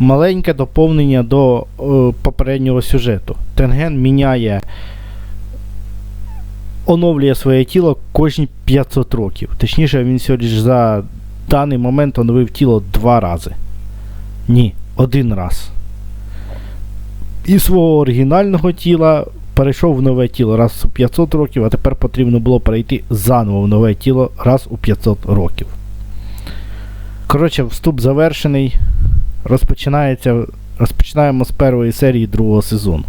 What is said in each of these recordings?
маленьке доповнення до е, попереднього сюжету. Тенген міняє, оновлює своє тіло кожні 500 років. Точніше, він сьогодні за даний момент оновив тіло два рази. Ні, один раз. Із свого оригінального тіла перейшов в нове тіло раз у 500 років, а тепер потрібно було перейти заново в нове тіло раз у 500 років. Коротше, вступ завершений. Розпочинається. Розпочинаємо з першої серії другого сезону.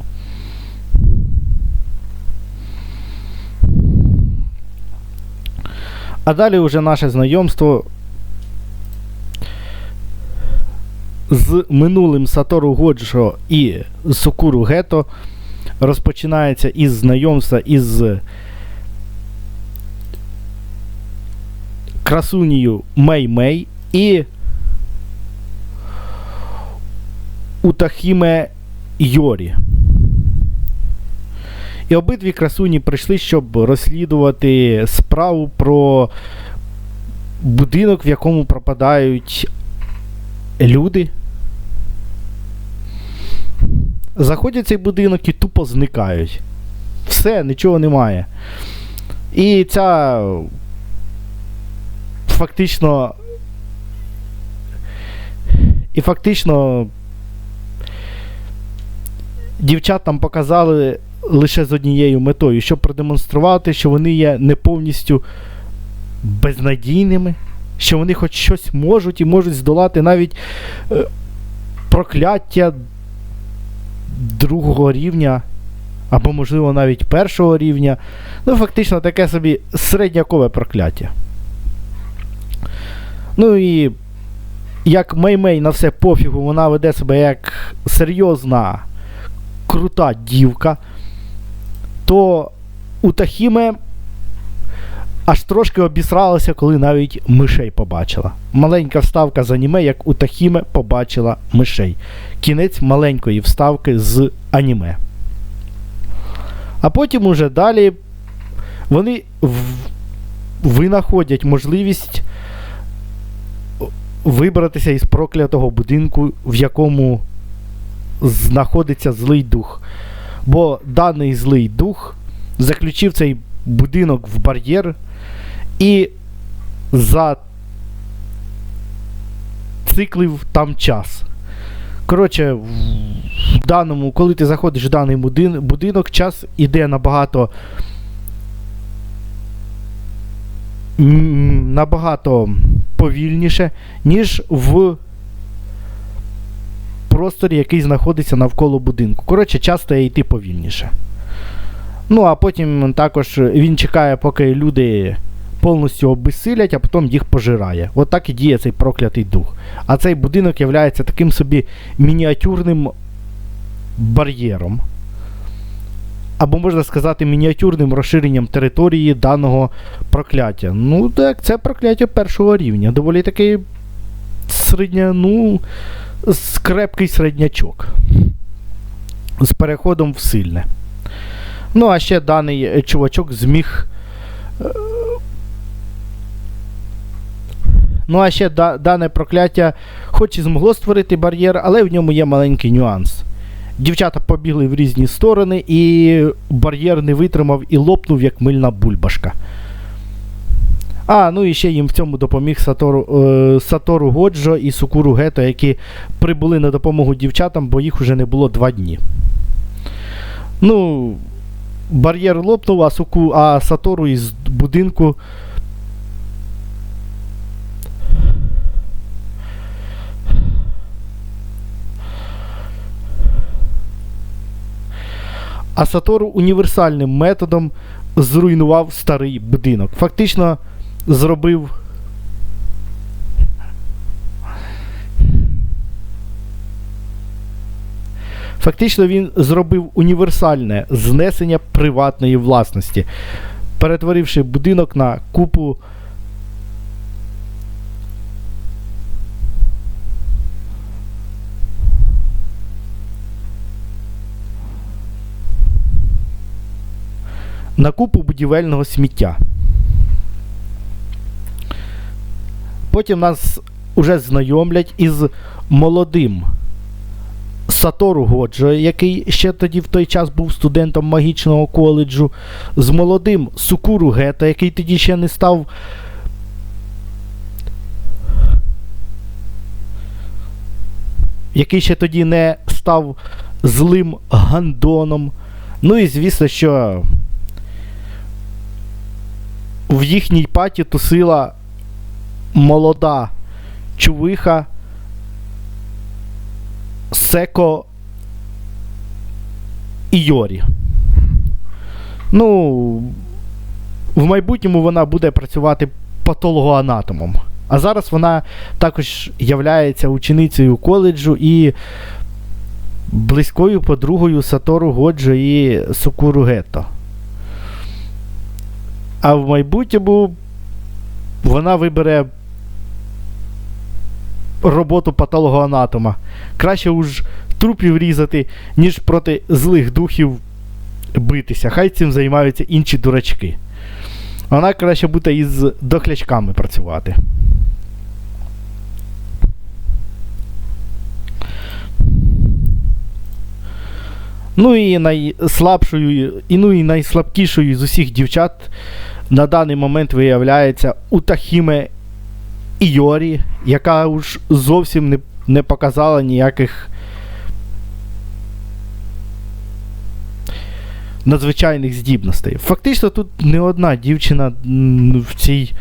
А далі вже наше знайомство з минулим Сатору Годжо і Сокуру Гето розпочинається із знайомства із красунею Мей Мей і Утахіме Йорі. І обидві красуні прийшли, щоб розслідувати справу про будинок, в якому пропадають люди. Заходять в цей будинок і тупо зникають. Все, нічого немає. І ця фактично. І фактично дівчатам показали лише з однією метою, щоб продемонструвати, що вони є не повністю безнадійними, що вони хоч щось можуть і можуть здолати навіть е, прокляття другого рівня, або, можливо, навіть першого рівня. Ну, фактично, таке собі середнякове прокляття. Ну і як Мей-Мей на все пофігу, вона веде себе як серйозна, крута дівка, то у Тахіме аж трошки обісралася, коли навіть мишей побачила. Маленька вставка з аніме, як у Тахіме побачила мишей. Кінець маленької вставки з аніме. А потім уже далі вони винаходять можливість вибратися із проклятого будинку, в якому знаходиться злий дух. Бо даний злий дух заключив цей будинок в бар'єр і зациклив там час. Коротше, в даному, коли ти заходиш в даний будинок, час іде набагато. Набагато повільніше, ніж в просторі, який знаходиться навколо будинку. Коротше, час стає йти повільніше. Ну, а потім також він чекає, поки люди повністю обезсилять, а потім їх пожирає. От так і діє цей проклятий дух. А цей будинок є таким собі мініатюрним бар'єром. Або можна сказати, мініатюрним розширенням території даного прокляття. Ну, так, це прокляття першого рівня. Доволі такий середня, ну, скрепкий середнячок. З переходом в сильне. Ну, а ще даний е, чувачок зміг. е, Ну, а ще да, дане прокляття, хоч і змогло створити бар'єр, але в ньому є маленький нюанс. Дівчата побігли в різні сторони, і бар'єр не витримав і лопнув, як мильна бульбашка. А, ну і ще їм в цьому допоміг Сатору, е, Сатору Годжо і Сукуру Гето, які прибули на допомогу дівчатам, бо їх вже не було два дні. Ну, бар'єр лопнув, а, Суку, а Сатору із будинку. А Сатору універсальним методом зруйнував старий будинок. Фактично зробив. Фактично він зробив універсальне знесення приватної власності, перетворивши будинок на купу на купу будівельного сміття. Потім нас уже знайомлять із молодим Сатору Годжо, який ще тоді в той час був студентом магічного коледжу, з молодим Сукуру Гета, який тоді ще не став. Який ще тоді не став злим гандоном. Ну і звісно, що в їхній паті тусила молода чувиха Секо Іорі. Ну, в майбутньому вона буде працювати патологоанатомом. А зараз вона також являється ученицею коледжу і близькою подругою Сатору Годжо і Сукуру Гетто. А в майбутньому вона вибере роботу патологоанатома. Краще уж трупів різати, ніж проти злих духів битися. Хай цим займаються інші дурачки. Вона краще буде із дохлячками працювати. Ну і найслабшою, і ну і найслабкішою з усіх дівчат на даний момент виявляється Утахіме Іорі, яка уж зовсім не, не показала ніяких надзвичайних здібностей. Фактично тут не одна дівчина в цій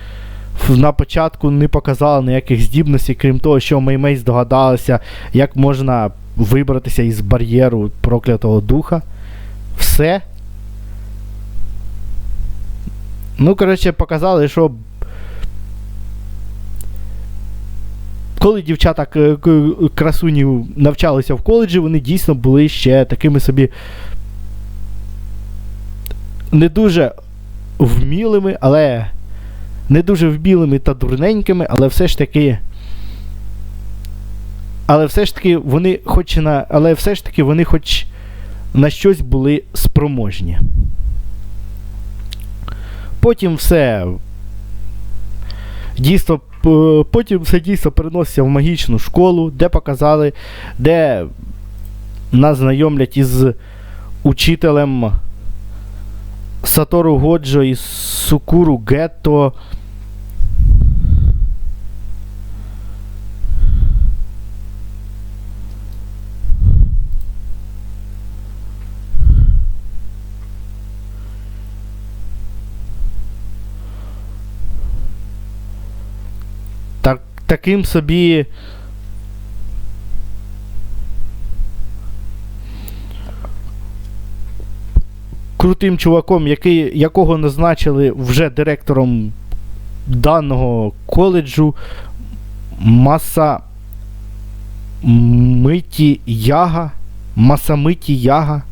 на початку не показала ніяких здібностей, крім того, що Меймей здогадалася, як можна вибратися із бар'єру проклятого духа. Все. Ну, коротше, показали, що коли дівчата красунів навчалися в коледжі, вони дійсно були ще такими собі не дуже вмілими, але не дуже вмілими та дурненькими, але все ж таки. Але все ж таки вони хоч на. Але все ж таки вони хоч на щось були спроможні. Потім все. Дійсно, потім все дійсно переноситься в магічну школу, де показали, де нас знайомлять із учителем Сатору Годжо і Сукуру Гетто. Таким собі. Крутим чуваком, який, якого назначили вже директором даного коледжу Маса Миті Яга. Масамиті Яга.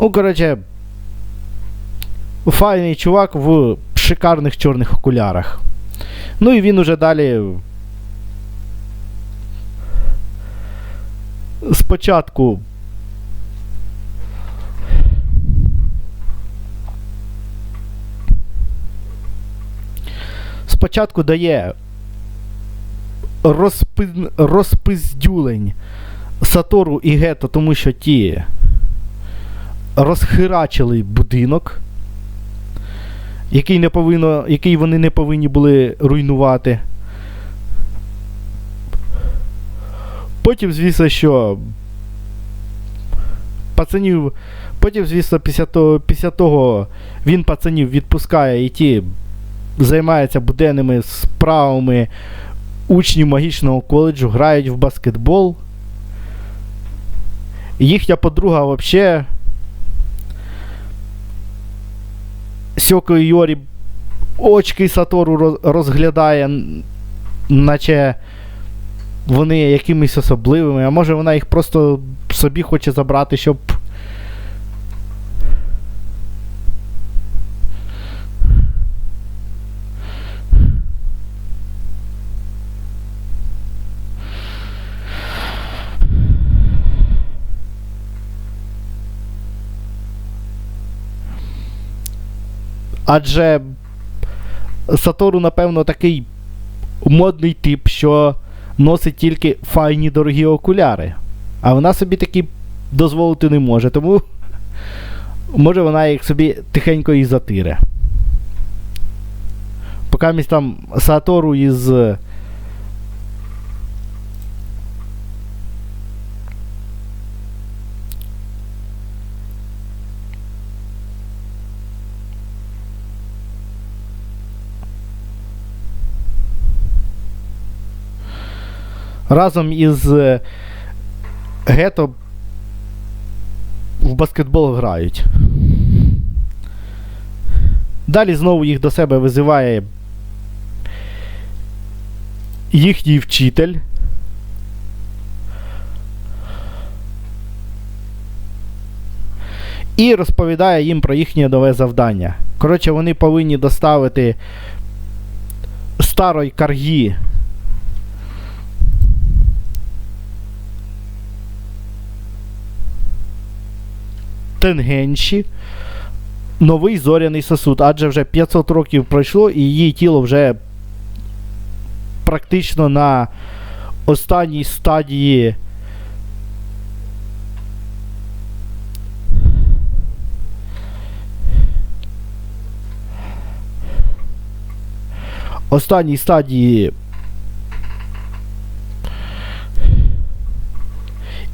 Ну, коротше, файний чувак в шикарних чорних окулярах. Ну і він уже далі. Спочатку. Спочатку дає розпи... розпиздюлень Сатору і Гето, тому що ті розхирачили будинок який, не повинно, який вони не повинні були руйнувати. Потім, звісно, що пацанів. Потім, звісно, після того, після того він пацанів відпускає і ті займаються буденними справами учнів магічного коледжу, грають в баскетбол. Їхня подруга взагалі Сьоко Йорі очки Сатору розглядає, наче вони якимись особливими, а може вона їх просто собі хоче забрати, щоб. Адже Сатору, напевно, такий модний тип, що носить тільки файні дорогі окуляри. А вона собі таки дозволити не може, тому може вона їх собі тихенько і затире. Поки там Сатору із. Разом із е, Гето в баскетбол грають. Далі знову їх до себе визиває їхній вчитель. І розповідає їм про їхнє нове завдання. Коротше, вони повинні доставити старої каргі Тенгенші новий зоряний сосуд, адже вже 500 років пройшло, і її тіло вже практично на останній стадії. Останній стадії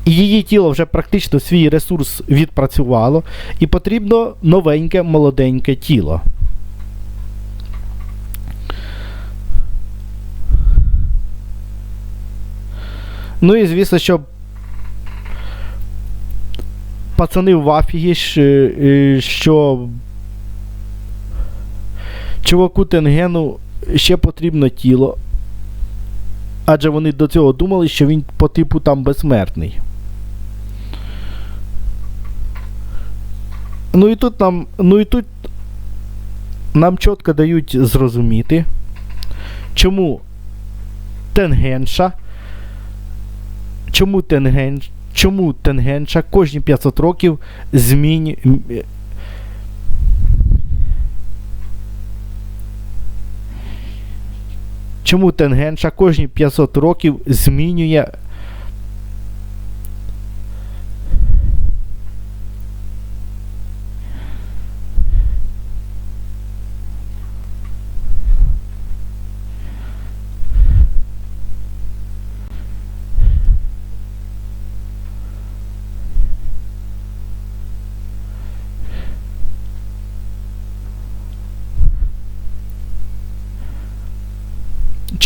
І її тіло вже практично свій ресурс відпрацювало, і потрібно новеньке молоденьке тіло. Ну і звісно, що пацани в афігі, що чуваку Тенгену ще потрібно тіло. Адже вони до цього думали, що він по типу там безсмертний. Ну і тут нам. Ну і тут нам чітко дають зрозуміти, чому Тенгенша. Чому Тенген, чому Тенгенша кожні 500 років змінює. Чому Тенгенша кожні 500 років змінює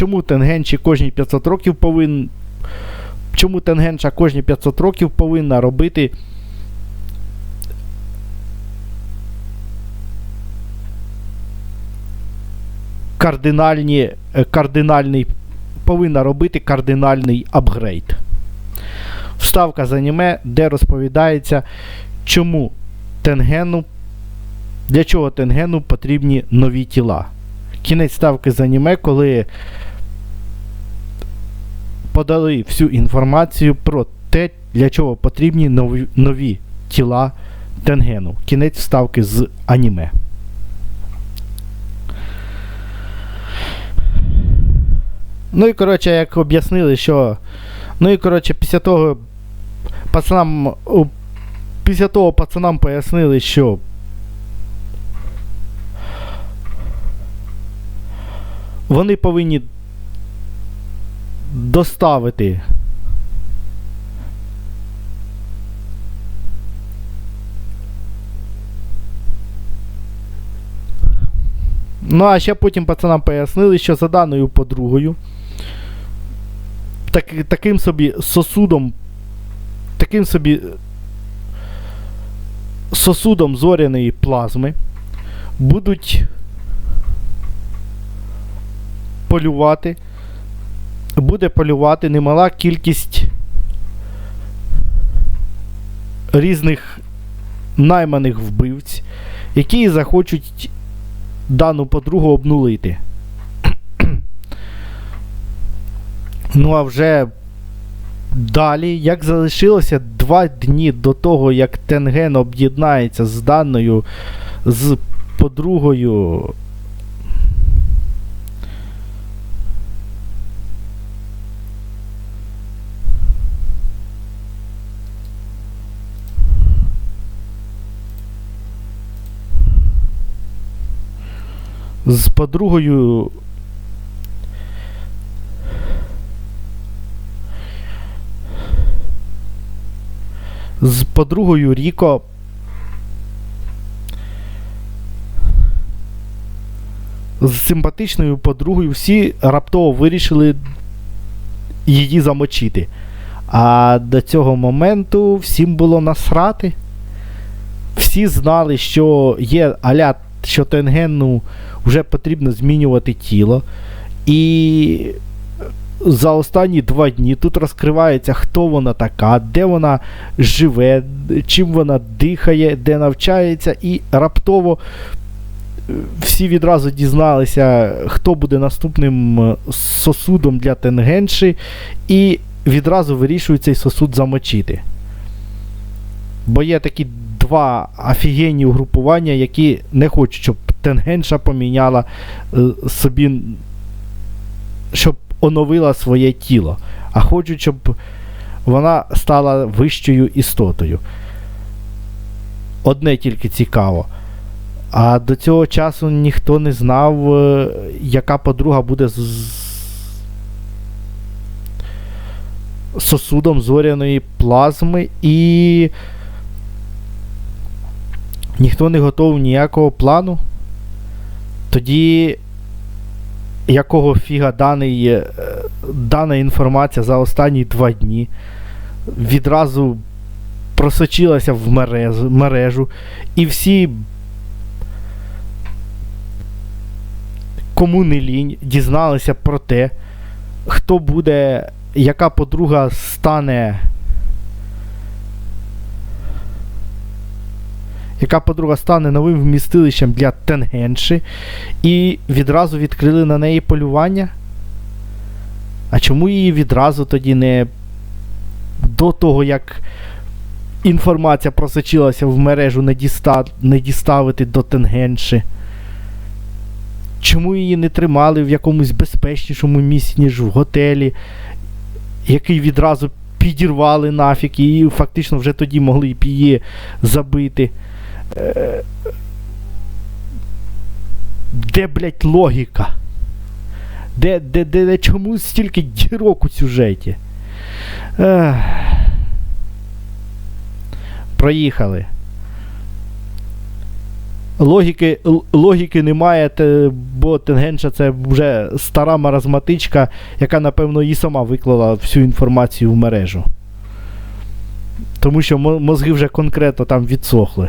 чому Тенгенші кожні 500 років повинен. Чому Тенгенша кожні 500 років повинна робити. Кардинальні, е, кардинальний, повинна робити кардинальний апгрейд. Вставка з аніме, де розповідається, чому Тенгену, для чого Тенгену потрібні нові тіла. Кінець ставки з аніме, коли подали всю інформацію про те, для чого потрібні нові, нові тіла Тенгену. Кінець вставки з аніме. Ну і коротше, як об'яснили, що. Ну і коротше, після того пацанам. Після того пацанам пояснили, що. Вони повинні доставити. Ну, а ще потім пацанам пояснили, що за даною подругою, так, таким собі сосудом, таким собі сосудом зоряної плазми будуть полювати буде полювати немала кількість різних найманих вбивць, які захочуть дану подругу обнулити. ну, а вже далі, як залишилося два дні до того, як Тенген об'єднається з даною з подругою з подругою. З подругою Ріко. З симпатичною подругою всі раптово вирішили її замочити. А до цього моменту всім було насрати. Всі знали, що є аля, що Тенгену вже потрібно змінювати тіло. І за останні два дні тут розкривається, хто вона така, де вона живе, чим вона дихає, де навчається, і раптово е, всі відразу дізналися, хто буде наступним е, сосудом для Тенгенші, і відразу вирішують цей сосуд замочити. Бо є такі два офігенні угрупування, які не хочуть, щоб Тенгенша поміняла е, собі, щоб оновила своє тіло, а хочуть, щоб вона стала вищою істотою. Одне тільки цікаво. А до цього часу ніхто не знав, е, яка подруга буде з сосудом зоряної плазми, і ніхто не готовий ніякого плану. Тоді якого фіга даний, е, дана інформація за останні два дні відразу просочилася в мережу, мережу і всі, кому не лінь, дізналися про те, хто буде, яка подруга стане. Яка подруга стане новим вмістилищем для Тенгенші, і відразу відкрили на неї полювання? А чому її відразу тоді не до того, як інформація просочилася в мережу, не, діста... не діставити до Тенгенші? Чому її не тримали в якомусь безпечнішому місці, ніж в готелі, який відразу підірвали нафіг, і фактично вже тоді могли б її забити? Е, Де, блядь, логіка? Де, де, де, де чому стільки дірок у сюжеті? Ех. Проїхали. Логіки, логіки немає, бо Тенгенша це вже стара маразматичка, яка, напевно, і сама виклала всю інформацію в мережу. Тому що мо- мозги вже конкретно там відсохли.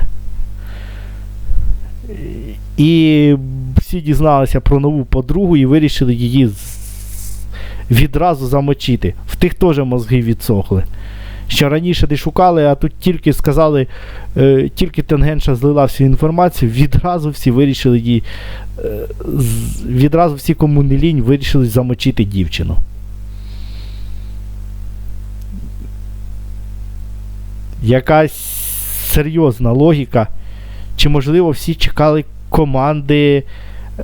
І всі дізналися про нову подругу і вирішили її відразу замочити. В тих теж мозги відсохли. Що раніше не шукали, а тут тільки сказали, е, тільки Тенгенша злила всю інформацію, відразу всі вирішили її. Е, відразу всі, кому не лінь, вирішили замочити дівчину. Якась серйозна логіка. Чи можливо всі чекали команди,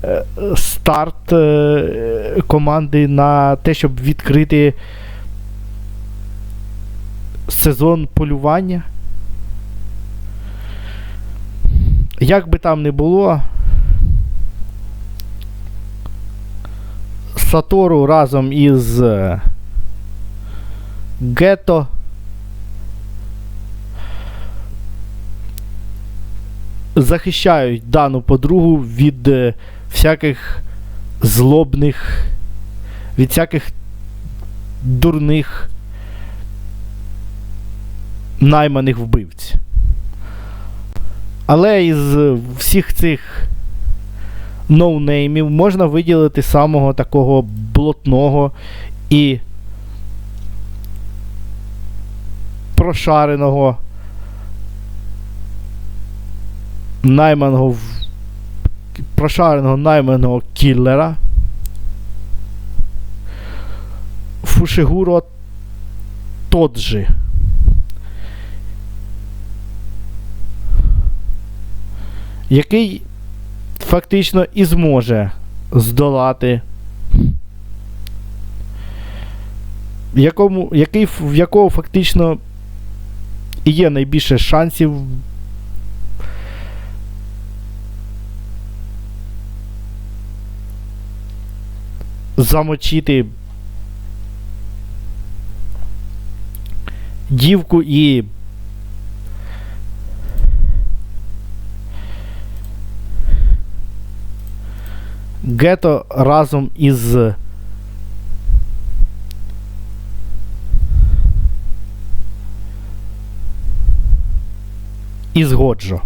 е, старт е, команди на те, щоб відкрити сезон полювання? Як би там не було, Сатору разом із е, Гето захищають дану подругу від е, всяких злобних, від всяких дурних найманих вбивць. Але із всіх цих ноунеймів можна виділити самого такого блотного і прошареного найманого прошареного найманого кіллера Фушигуро Тоджі. Який фактично і зможе здолати. Якому, який, в якого фактично і є найбільше шансів замочити дівку і Гето разом із із.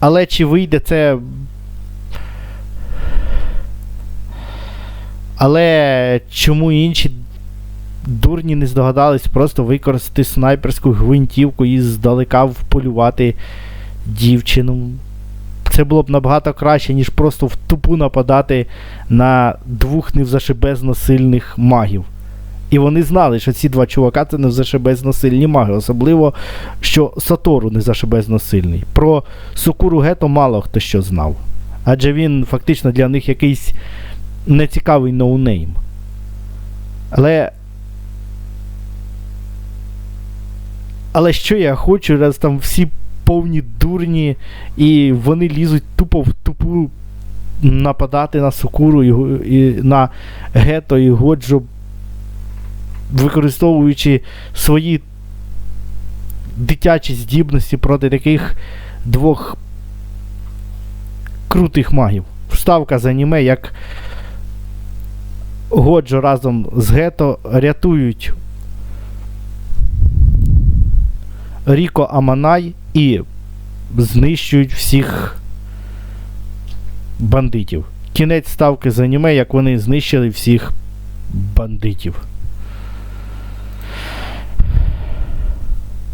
Але чи вийде це. Але чому інші дурні не здогадались просто використати снайперську гвинтівку і здалека вполювати дівчину? Це було б набагато краще, ніж просто в тупу нападати на двох невзашибезно сильних магів. І вони знали, що ці два чувака це невзашибезно сильні маги, особливо, що Сатору невзашибезно сильний. Про Сукуру Гето мало хто що знав. Адже він фактично для них якийсь нецікавий ноунейм. Але. Але що я хочу, раз там всі повні дурні, і вони лізуть тупо в тупу нападати на Сукуру і, і на Гето і Годжо, використовуючи свої дитячі здібності проти таких двох крутих магів. Вставка з аніме, як Годжо разом з Гето рятують Ріко Аманай і знищують всіх бандитів. Кінець ставки з аніме, як вони знищили всіх бандитів.